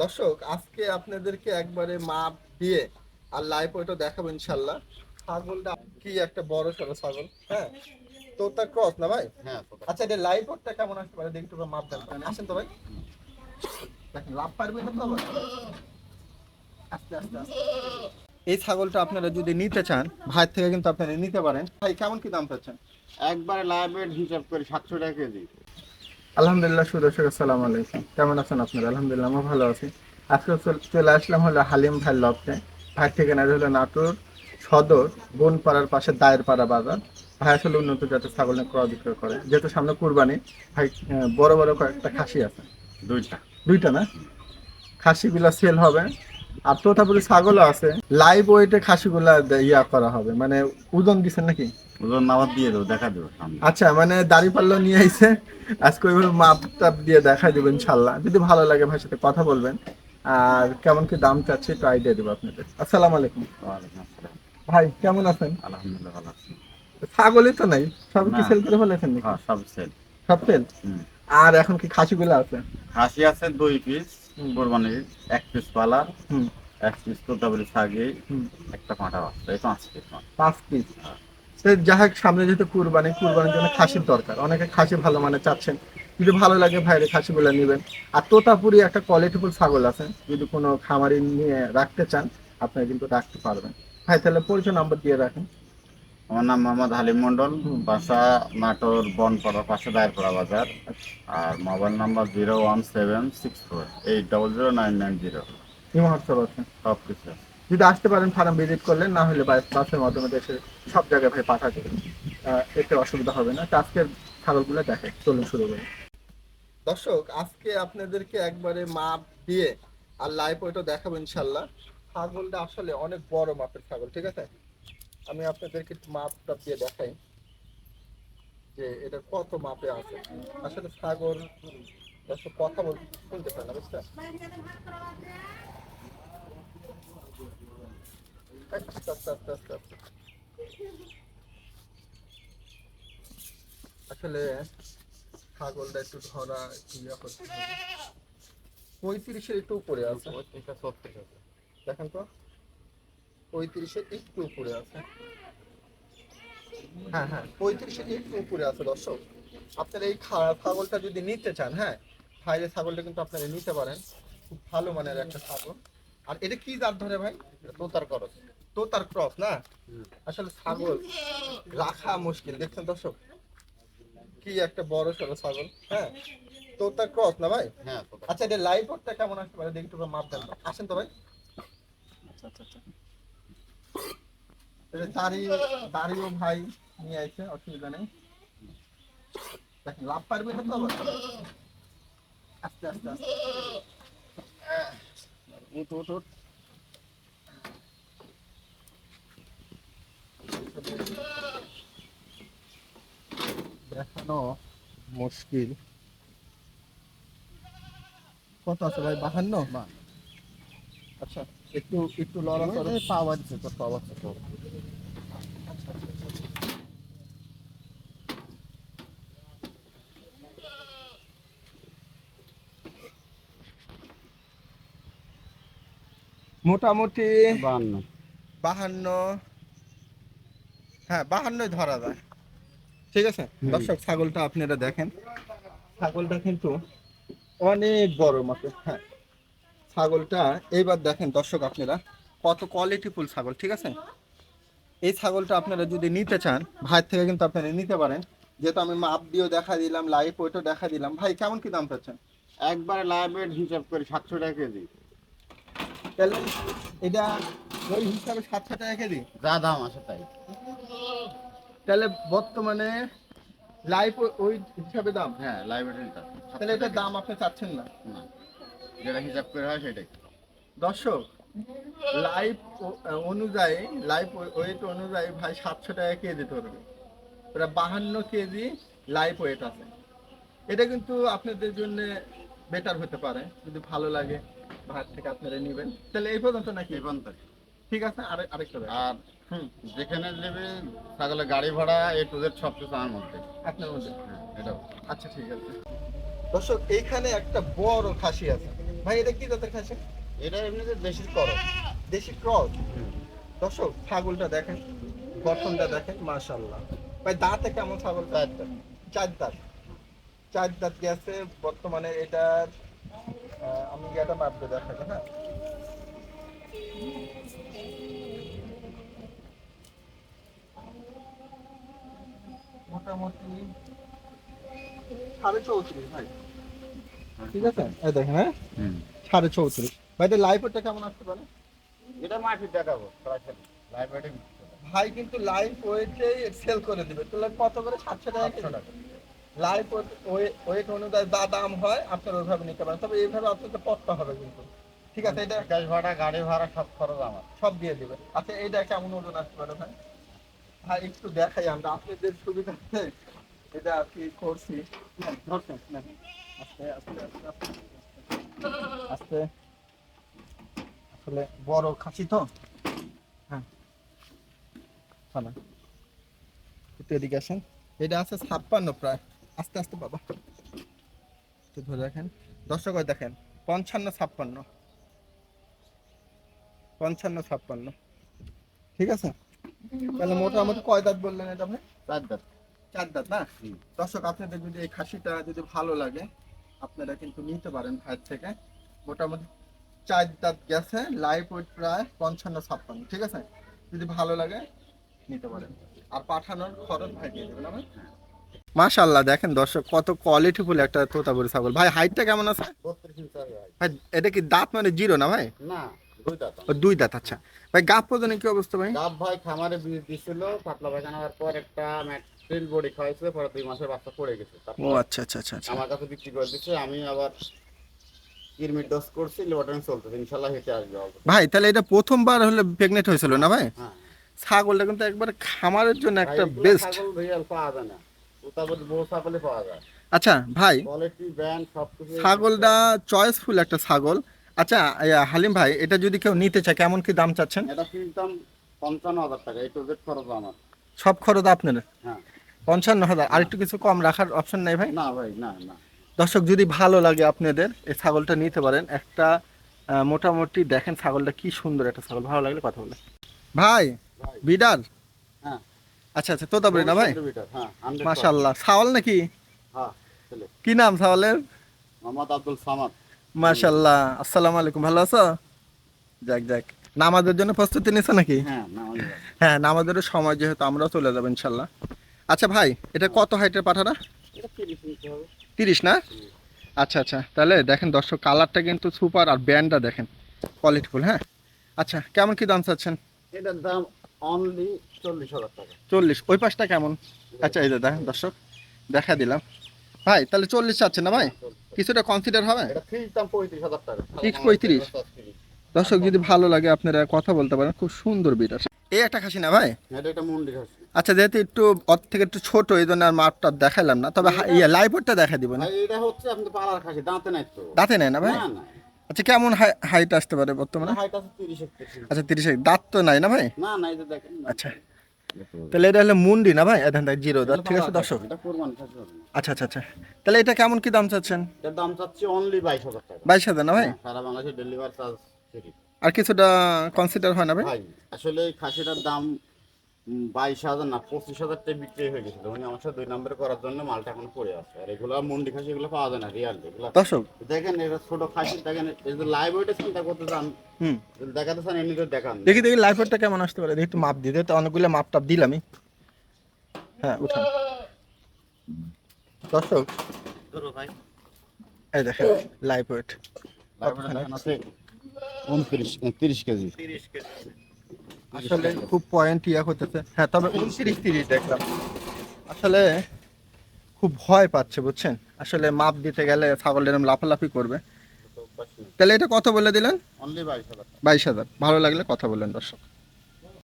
দর্শক আজকে আপনাদেরকে একবারে মাপ দিয়ে আর লাইভ ওইটা দেখাবো ইনশাল্লাহ। ছাগলটা কি একটা বড় সড়ো ছাগল হ্যাঁ? তো তার ক্রস না ভাই? হ্যাঁ আচ্ছা এটা লাইভ ওটা কেমন আসতে পারে? দেখি একটু মাপ দেন। আসেন তো ভাই। দেখেন লাভ পারবে না তো আস্তে আস্তে আস্তে। এই ছাগলটা আপনারা যদি নিতে চান ভাই থেকে কিন্তু আপনারা নিতে পারেন। ভাই কেমন কি দাম পাচ্ছেন একবারে লাইভের হিসাব করে সাতশো টাকা কেজি। আলহামদুলিল্লাহ সুদর্শক আসসালামু আলাইকুম। কেমন আছেন আপনারা? আলহামদুলিল্লাহ আমি ভালো আছি। আজকে চল- আসলাম হলো হালিম ভাই লফটে। ভাই ঠিকানা হলো নাটোর সদর বনপাড়ার পাশে দায়ের পাড়া বাজার। ভাই আসলে উন্নত জাতের ছাগল নিয়ে ক্রয় বিক্রয় করে। যেহেতু সামনে কুরবানি ভাই বড় বড় কয়েকটা খাসি আছে। দুইটা। দুইটা না? খাসিগুলা সেল হবে। আর তোতাপুরি ছাগলও আছে। লাইভ ওয়েটে খাসিগুলা ইয়া করা হবে। মানে ওজন দিচ্ছেন নাকি? ওজন আবার দিয়ে দেবো দেখা দেবো আচ্ছা মানে দাড়ি পাল্লা নিয়ে আইছে। আজকে ওইভাবে মাপ টাপ দিয়ে দেখাই দেবো ইনশাল্লাহ যদি ভালো লাগে ভাইয়ের সাথে কথা বলবেন। আর কেমন কি দাম চাচ্ছে একটু আইডিয়া দেবো আপনাদের। আসসালামু আলাইকুম। ভাই কেমন আছেন? আলহামদুলিল্লাহ ভালো আছি। ছাগলই তো নাই। সব কি সেল করে ফেলেছেন নাকি? হ্যাঁ সব সেল সব সেল আর এখন কি খাসিগুলো আছে? খাসি আছে দুই পিস। কোরবানির এক পিস হুম। এক পিস তোতাবলি হুম। একটা পাঁঠা বাচ্চা এই পাঁচ পিস পাঁচ পিস যা হোক সামনে যেহেতু কুরবানি কুরবানির জন্য খাসির দরকার। অনেকে খাসি ভালো মানে চাচ্ছেন। যদি ভালো লাগে ভাইরে খাসিগুলো নেবেন। আর তোতাপুরি একটা কোয়ালিটিফুল ছাগল আছে। যদি কোনো খামারি নিয়ে রাখতে চান আপনারা কিন্তু রাখতে পারবেন। ভাই তাহলে পরিচয় নাম্বার দিয়ে রাখেন। আমার নাম মোহাম্মদ হালিম মন্ডল বাসা নাটোর বনপাড়া পাশে দায়েরপাড়া বাজার আর mobile number zero one seven six four eight double zero nine nine zero. মহোৎসব আছে? সব কিছু যদি আসতে পারেন ফার্ম ভিজিট করলেন না হলে বাস- বাসের মাধ্যমে দেশে সব জায়গায় ভাই পাঠা দেবেন এতে অসুবিধা হবে না। তো আজকের ছাগলগুলো দেখে চলুন শুরু করি। দর্শক আজকে আপনাদেরকে একবারে মাপ দিয়ে আর লাইভ ওইটা দেখাবো ইনশাল্লাহ। ছাগলটা আসলে অনেক বড় মাপের ছাগল ঠিক আছে? আমি আপনাদেরকে একটু মাপ টাপ দিয়ে দেখাই যে এটা কত মাপে আছে। আসলে ছাগল দর্শক কথা বল শুনতে পারে না বুঝতে আস্তে আস্তে আস্তে। আসলে ছাগলটা একটু ধরা ইয়া করতে। পঁয়ত্রিশের একটু উপরে আছে। দেখেন তো। পঁয়ত্রিশের একটু উপরে আছে। হ্যাঁ হ্যাঁ পঁয়ত্রিশের একটু উপরে আছে দর্শক। আপনারা এই খা- ছাগলটা যদি নিতে চান হ্যাঁ বাইরে ছাগলটা কিন্তু আপনারা নিতে পারেন। খুব ভালো মানের একটা ছাগল। আর এটা কি জাত ধরে ভাই? তোতার করস। তোতার ক্রস না? আসলে ছাগল রাখা মুশকিল দেখছেন দর্শক? কি একটা বড় সড়ো ছাগল হ্যাঁ? তোতার ক্রস না ভাই? হ্যাঁ আচ্ছা এটা লাইভ কেমন আসতে পারে? দেখি একটু মাপ দেন। আসেন তো ভাই। এটা দাড়িও ভাই নিয়ে আইছে অসুবিধা নেই। দেখেন লাভ পারবে না তো আস্তে আস্তে আস্তে। উঠ উঠ উঠ। দেখানো মুশকিল। কত আছে ভাই? বাহান্ন। আচ্ছা। একটু একটু লড়া করো পাওয়া যাচ্ছে তোর পাওয়া যাচ্ছে মোটামুটি বান্ন বাহান্ন। হ্যাঁ বাহান্নই ধরা যায়। ঠিক আছে? দর্শক ছাগলটা আপনারা দেখেন। ছাগলটা কিন্তু অনেক বড় মতো হ্যাঁ। ছাগলটা এইবার দেখেন দর্শক আপনারা কত কোয়ালিটিফুল ছাগল ঠিক আছে? এই ছাগলটা আপনারা যদি নিতে চান ভাই থেকে কিন্তু আপনারা নিতে পারেন। যেহেতু আমি মাপ দিয়েও দেখা দিলাম লাইভ ওইটাও দেখা দিলাম। ভাই কেমন কি দাম পাচ্ছেন একবারে লাইভের হিসাব করে সাতশো টাকা কেজি। তাহলে এটা ওই হিসাবে সাতশো টাকা কেজি? যা দাম আছে তাই। তাহলে বর্তমানে লাইভ ওই হিসাবে দাম? হ্যাঁ হিসাব তাহলে এটার দাম আপনি চাচ্ছেন না। যেটা হিসাব করে হয় সেটাই। দর্শক লাইভ অনুযায়ী লাইভ ওয়েট অনুযায়ী ভাই সাতশো টাকা কেজি ধরবে। ওটা বাহান্ন কেজি লাইভ ওয়েট আছে। এটা কিন্তু আপনাদের জন্য বেটার হতে পারে। যদি ভালো লাগে ভাত থেকে আপনারা নেবেন। তাহলে এই পর্যন্ত নাকি? এই পর্যন্ত। ঠিক আছে আরে আরেকটা আর হুম যেখানে নেবে ছাগলের গাড়ি ভাড়া এ টু জেড সব কিছু আমার মধ্যে। আপনার মধ্যে? হ্যাঁ এটাও। আচ্ছা ঠিক আছে। দর্শক এইখানে একটা বড় খাসি আছে। ভাই এটা কি জাতের খাসি? এটা এমনিতে দেশির করো দেশি ক্রস? দর্শক ছাগলটা দেখেন গঠনটা দেখেন মাশাল্লাহ ভাই দাঁতে কেমন ছাগল? চার দাঁত। চার দাঁত। গেছে বর্তমানে এটার আমি এটা মাপতে দেখাবো হ্যাঁ? মোটামুটি সাড়ে চৌত্রিশ ভাই। ঠিক আছে? এই দেখেন হ্যাঁ? সাড়ে চৌত্রিশ। ভাই এটা কেমন আসতে পারে? এটা মাটির দেখাবো সরাসরি ভাই কিন্তু লাইভ ওয়েটে সেল করে দিবে। তাহলে কত করে? সাতশো টাকা কেজি। লাইভ ওয়েট অনুযায়ী যা দাম হয় আপনারা ওইভাবে নিতে পারেন। তবে এইভাবে আপনাদের পড়তে হবে কিন্তু। ঠিক আছে এটা গ্যাস ভাড়া গাড়ি ভাড়া সব খরচ আমার। সব দিয়ে দিবে। আচ্ছা এইটা কেমন ওজন আসতে পারে ভাই? ভাই একটু দেখাই আমরা। আপনাদের সুবিধাতে এটা আর কি করছি। ধরছেন। আস্তে আস্তে আস্তে আসলে বড় খাসি তো? হ্যাঁ। একটু এদিকে আসেন। এটা আছে ছাপ্পান্ন প্রায়। আস্তে আস্তে বাবা। একটু ধরে রাখেন। দর্শক দেখেন, পঞ্চান্ন, ছাপ্পান্ন। পঞ্চান্ন, ছাপ্পান্ন। ঠিক আছে? তাহলে মোটামুটি কয় দাঁত বললেন এটা আপনি? দাঁত। চার দাঁত না। দর্শক আপনাদের যদি এই খাসিটা যদি ভালো লাগে আপনারা কিন্তু নিতে পারেন ভাইয়ের থেকে। মোটামুটি চার দাঁত গেছে লাইভ ওয়েট প্রায় পঞ্চান্ন ছাপ্পান্ন ঠিক আছে? যদি ভালো লাগে নিতে পারেন। আর পাঠানোর খরচ ভাই দিয়ে দেবেন আমার মাশাল্লাহ দেখেন দর্শক কত কোয়ালিটি কোয়ালিটিফুল একটা তোতাপুরি ছাগল। ভাই হাইটটা কেমন আছে? ভাই এটা কি দাঁত মানে জিরো না ভাই? না। দুই দাঁত। আচ্ছা। ভাই গাপ কি অবস্থা ভাই? ভাই খামারে বীজ দিছিল পাতলা পায়খানা হওয়ার পর একটা ম্যাট্রিল বডি পরে দুই মাসের বাচ্চা পড়ে গেছে। ও আচ্ছা আচ্ছা আচ্ছা আচ্ছা। আমার কাছে বিক্রি করে দিচ্ছে আমি আবার কিরমির ডোজ করছি চলতেছে ইনশাল্লাহ হেঁটে আসবে ভাই তাহলে এটা প্রথমবার হলে প্রেগনেন্ট হয়েছিল না ভাই? হ্যাঁ। ছাগলটা কিন্তু একবার খামারের জন্য একটা বেস্ট ছাগল রিয়াল পাওয়া যায় না। উতাবলি বউ ছাগলে পাওয়া যায়। আচ্ছা ভাই ছাগলটা চয়েসফুল একটা ছাগল। আচ্ছা হালিম ভাই এটা যদি কেউ নিতে চায় কেমন কি দাম চাচ্ছেন? এটা কিনতাম পঞ্চান্ন হাজার টাকা এই খরচ আমার। সব খরচ আপনার? হ্যাঁ। পঞ্চান্ন হাজার আর একটু কিছু কম রাখার অপশন নেই ভাই? না ভাই না না। দর্শক যদি ভালো লাগে আপনাদের এই ছাগলটা নিতে পারেন। একটা মোটামুটি দেখেন ছাগলটা কি সুন্দর একটা ছাগল ভালো লাগলে কথা বলে ভাই বিডার হ্যাঁ। আচ্ছা আচ্ছা তোতাবরি না ভাই? হ্যাঁ 100% মাশাল্লাহ ছাগল নাকি? হ্যাঁ কি নাম ছাগলের মোহাম্মদ আব্দুল সামাদ। মাশাল্লাহ আসসালামু আলাইকুম ভালো আছো? যাক যাক। নামাজের জন্য প্রস্তুতি নিছো নাকি? হ্যাঁ। হ্যাঁ নামাজেরও সময় যেহেতু আমরাও চলে যাব ইনশাল্লাহ আচ্ছা ভাই এটা কত হাইটের পাঠাটা? তিরিশ না? আচ্ছা আচ্ছা। তাহলে দেখেন দর্শক কালারটা কিন্তু সুপার আর ব্যান্ডটা দেখেন কোয়ালিটিফুল হ্যাঁ? আচ্ছা কেমন কি দাম চাচ্ছেন? এটার দাম অনলি চল্লিশ হাজার টাকা। চল্লিশ ওই পাশটা কেমন? আচ্ছা এই দেখেন দর্শক দেখা দিলাম। ভাই তাহলে চল্লিশ চাচ্ছেন না ভাই? কিছুটা কনসিডার হবে? এটা ফিক্স পঁয়ত্রিশ হাজার টাকা। Fix 35? দর্শক যদি ভালো লাগে আপনারা কথা বলতে পারেন খুব সুন্দর বিট আছে। এই একটা খাসি না ভাই? এটা খাসি। আচ্ছা যেহেতু একটু ওর থেকে একটু ছোট এই জন্য আর মাপটা দেখালাম না। তবে ইয়ে লাইভটা দেখা দিব না? এটা হচ্ছে আপনি পালার খাসি দাঁতে নাই তো। দাঁতে নেয় না ভাই? আচ্ছা কেমন হাইট আসতে পারে বর্তমানে? হাইট আছে আচ্ছা তিরিশ দাঁত তো নাই না ভাই? না না যে দেখেন। আচ্ছা। তাহলে এটা হলো মুন্ডি না ভাই? এখান থেকে জিরো। দাঁত ঠিক আছে দর্শক। আচ্ছা আচ্ছা আচ্ছা। তাহলে এটা কেমন কি দাম চাচ্ছেন? এর দাম চাচ্ছি অনলি বাইশ হাজার টাকা। বাইশ হাজার না ভাই? হ্যাঁ, সারা বাংলাদেশে ডেলিভার চার্জ ফ্রি আর কিছুটা কনসিডার হয় না ভাই? আসলে খাসিটার দাম বাইশ হাজার না পঁচিশ হাজার টাকা বিক্রি হয়ে গেছিল উনি আমার সাথে দুই নম্বরে করার জন্য মালটা এখন পড়ে আছে। আর এগুলো মন্ডি খাসি এগুলো পাওয়া যায় না রিয়াল এগুলো। দেখেন এটা ছোট খাসি দেখেন এই যে লাইভ ওয়েটে চিন্তা করতে চান হুম। দেখাতে চান এমনি করে দেখান। দেখি দেখি লাইফটা কেমন আসতে পারে। দেখি একটু মাপ দিতে তো অনেকগুলো মাপ টাপ দিলামই। হ্যাঁ উঠান। দর্শক। ভাই। এই দেখেন লাইফ ওয়েট লাইভ ওয়েটে আছে? উনত্রিশ তিরিশ কেজি। আসলে খুব পয়েন্ট ইয়া হতেছে হ্যাঁ তবে উনত্রিশ তিরিশ দেখলাম? আসলে খুব ভয় পাচ্ছে বুঝছেন? আসলে মাপ দিতে গেলে ছাগল এরম লাফালাফি করবে। তাহলে এটা কত বলে দিলেন? বাইশ হাজার। বাইশ হাজার। ভালো লাগলে কথা বললেন দর্শক।